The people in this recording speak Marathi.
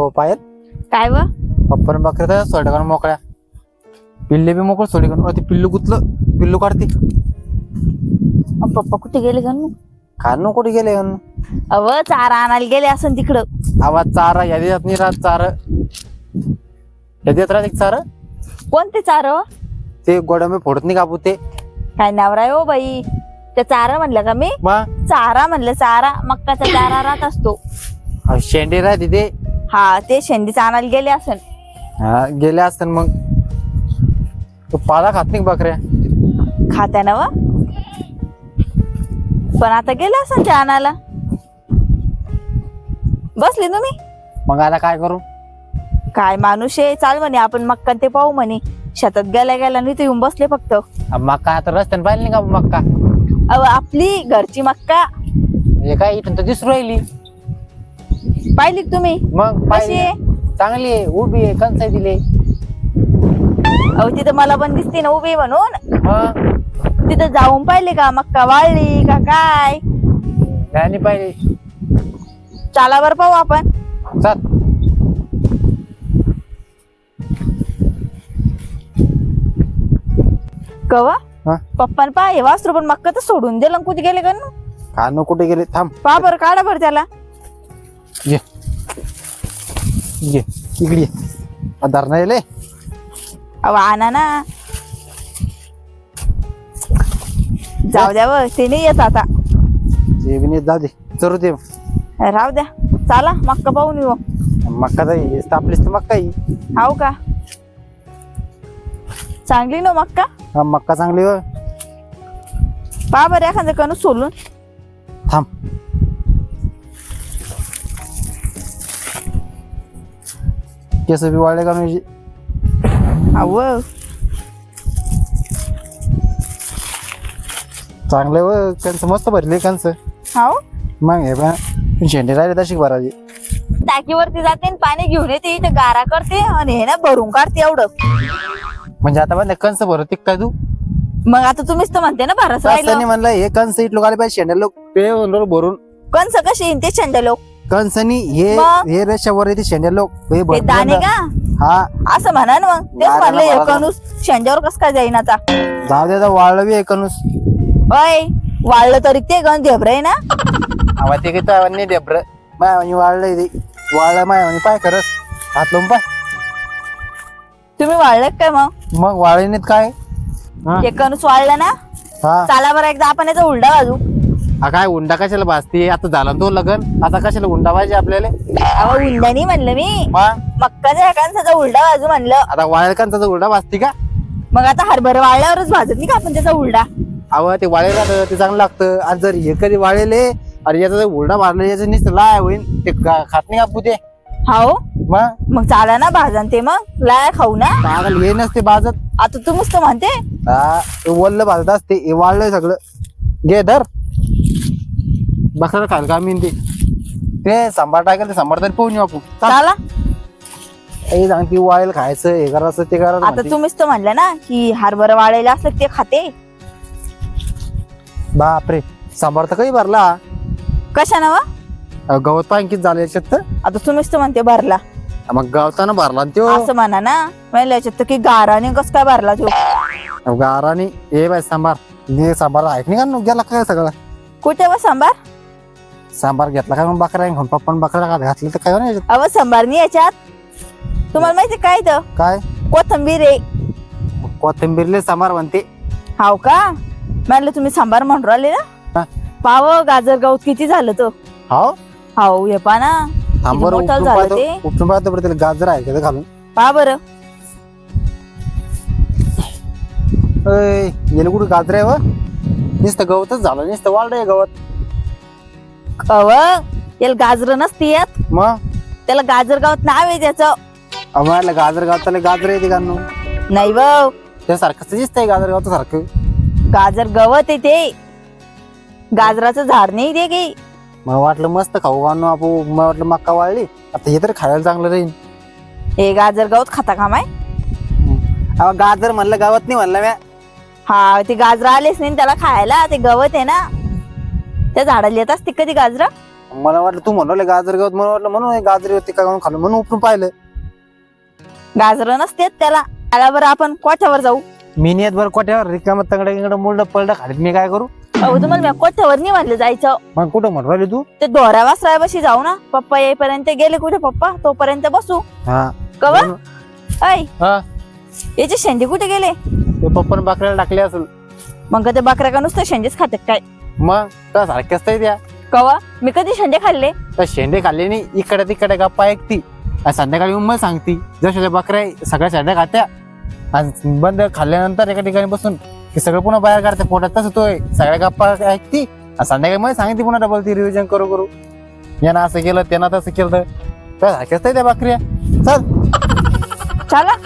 को पायल। काय व? पप्पाने बकऱ्या तर सोडा काढून मोकळ्या. पिल्ले बी मोकळ सोडी काढून ते पिल्लू गुतलं पिल्लू काढते. अ, पप्पा कुठे गेले गण खाणं कुठे गेले अन? अव चारा आणायला गेले असं तिकडं. आवाज चारा यादी जात नाही राहत चार. यादी राहत एक चार? कोणते चार व? ते गोड्यामे फोडत नाही कापू ते. काय नवरा आहे हो बाई. त्या चारा म्हणलं का मी? चारा म्हणलं चारा. मक्काचा चारा राहत असतो. शेंडे राहते ते. हा ते शेंडीचा आणायला गेले असन. हा गेले असतात मग. तो पाला खात नाही बकऱ्या? खात्या ना व पण आता गेले असन ते आणायला. बसले तुम्ही? मग आता काय करू? काय माणूस आहे चाल म्हणे आपण मक्का ते पाहू म्हणे. शेतात गेल्या गेल्या नाही येऊन बसले फक्त. मक्का आता रस्त्याने पाहिलं नाही का मक्का? अव आपली घरची मक्का. हे काय इथून तर दिसू राहिली. पाहिली का तुम्ही? मग कशी पाहिली आहे? चांगली आहे उभी आहे कंच दिले. अहो तिथं मला पण दिसते ना उभी म्हणून. मग? तिथं जाऊन पाहिले का? मक्का वाळली का काय? नाही पाहिली. चाला बर पाहू आपण. चल. कवा? हा? पप्पान पा हे वासरू पण मक्का तर सोडून दिलं कुठे गेले का खाणं कुठे गेले? थांब. पा बरं काढा बरं त्याला. ये. ये इकडे धरणा येले अहो आणा ना. जाऊ द्या व ते नाही येत आता. ते बी नाही जाऊ दे. चरू दे. राहू द्या. चाला मक्का पाहून येऊ. मक्का तर हेच तर मक्का ही हाव का? चांगली ना मक्का? हा मक्का चांगली हो पा बरं एखादं कणू सोलून. थांब. केस बी वाळले का म्हणजे अव चांगलं व कंच मस्त भरले कंच हाव मग हे शेंडे राहिले तशी भरायची. टाकीवरती जाते आणि पाणी घेऊन येते इथे गारा करते आणि हे ना भरून काढते एवढं. म्हणजे आता पण कंच भरत काय तू? मग आता तुम्हीच तर म्हणते ना भरस असं राहिलं नाही म्हणलं हे कंच इटलो आले पाहिजे शेंडे लोक पे म्हणलो भरून. कंस कसे येईन ते छंद लोक? कंचनी हे मग? हे रेषावर येते शेंडे लोक. हे दाणे. का? हा. असं म्हणा ना मग. तेच गाऱ्याला म्हणलं. कणूस शेंड्यावर कस काय जाईन आता जाऊ दे आता वाळलं बी हे कणूस अय वाळलं तरी ते गण झेबर आहे ना? आवा ते काही तो नाही डेब्र माय म्हणे वाळलंय ते. वाळलं माय म्हणे पाय खरंच. हात लावून पाय. तुम्ही वाळलं काय मग? मग वाळे नाहीत काय? हा. हे कणूस वाळलं ना? हा. चाला बरं एकदा आपण याचा उलटा बाजू हा काय उंडा कशाला भासते आता झाला ना तो लगन? आता कशाला उंडा पाहिजे आपल्याला? अहो उलटा नाही म्हणलं मी. मग मक्काच्या उलटा बाजू म्हणलं. आता वाळेल का उंडा भासते का? मग आता हरभरा वाळल्यावरच भाजत नाही का आपण त्याचा उलटा? अव ते वाळेल राहतं ते चांगलं लागतं. आणि जर हे कधी वाळेले अरे याचा जर उलडा मारला याचं नुसतं लाय होईल ते खात नाही का ते? हाव? मग मग चाला ना भाजन ते मग. लाया खाऊ ना. पागल हे नसते बाजत आता तुम्हीच तर म्हणते. हा ते वल्ल भाजत असते. हे वाळलंय सगळं. घे धर. बकरा खाल का मी ते ते सांबार टाकेल ते सांबार तरी पोहून येऊ आपण चाल. चाला हे सांगते खायचं हे करायचं ते करायचं आता म्हणते. तुम्हीच तर म्हणलं ना की हरभरा वाळलेला असलं की ते खाते बापरे सांबार तर काही भरला कशानं वा अहो, गवत पाहिजे किती झालं याच्यात तर आता तुम्हीच तर म्हणते भरला मग गवतानं भरला ना त्यो असं म्हणा ना म्हणजे याच्यात तर की गाराने कस काय भरला तो गाराने हे बाय सांबार हे सांबार ऐक नाही का नु गेला काय सगळं कुठे व सांबार सांबार घेतला काय मग बकरा घेऊन पप्पा बकरा घातलं तर काय नाही अव सांबार नाही याच्यात. तुम्हाला माहिती काय तर काय? कोथंबीर आहे. कोथिंबीरले सांबार म्हणते. हाव का? म्हणलं तुम्ही सांबार म्हणून राहिले हा. ना पाव गाजर गवत किती झालं तो? हो हाव हे पा ना. मोठं उपटून झालं पाहतो. ते. उपटून पाहतो बरं त्याला गाजर आहे का ते घालून. पा बरं. येले कुठं गाजर आहे व? नुसतं गवतच झालं नुसतं वाढलंय गवत. अव याला गाजर नसती येत. मग? त्याला गाजर गवत नाव आहे त्याचं. आम्हाला गाजर गावताला गाजर येते का नु? नाही व त्यासारखंच दिसतंय गाजर गावत सारखं. गाजर गवत आहे ते. गाजराचं झाड नाही ते की मला वाटलं मस्त खाऊ आणू आपण? मला वाटलं मक्का वाळली. आता हे तर खायला चांगलं राहील हे गाजर गवत खाता का माय? अहो, गाजर म्हणलं गावात नाही म्हणलं म्या. हा ते गाजर आलेच नाही त्याला खायला. ते गवत आहे ना. त्या झाडाला येत असते कधी गाजर? मला वाटलं तू म्हणलं गाजर गवत म्हणून वाटलं म्हणून हे गाजरी होती का म्हणून खाल्लं म्हणून उपरून पाहिलं. गाजर नसतेत त्याला. त्याला बरं आपण कोठ्यावर जाऊ? मी नेत बरं कोट्यावर रिकामं तंगडं गिंगडं मुलडं पलडं खालीत मी काय करू? अहो तुम्हाला मी कोठ्यावर नाही म्हणलं जायचं. मग कुठं म्हणून राहिली तू? ते दोऱ्या वासरायापाशी जाऊ ना. पप्पा येईपर्यंत गेले कुठे पप्पा? तोपर्यंत बसू. हा. कवा ऐ. हा. याचे शेंडे कुठे गेले? ते पप्पानं बाकऱ्याला टाकले असेल मग ते बकऱ्या का नुसतं शेंडेच खातात काय? मग का सारखे असतंय त्या. कवा? मी कधी शेंडे खाल्ले? तर शेंडे खाल्ले नाही इकडे तिकडे गप्पा ऐकती. आणि संध्याकाळी मग सांगती जशा बकऱ्या सगळ्या शेंड्या खात्या. आणि बंद खाल्ल्यानंतर एका ठिकाणी बसून की सगळं पुन्हा बाहेर काढते पोटात तसं तोय सगळ्या गप्पा ऐकती आणि संध्याकाळी मग सांगते पुन्हा डबल ती रिव्हिजन करू करू. यानं असं केलं त्यानं तसं केलं. तर सारखे असतंय त्या बकऱ्या. चल. चला.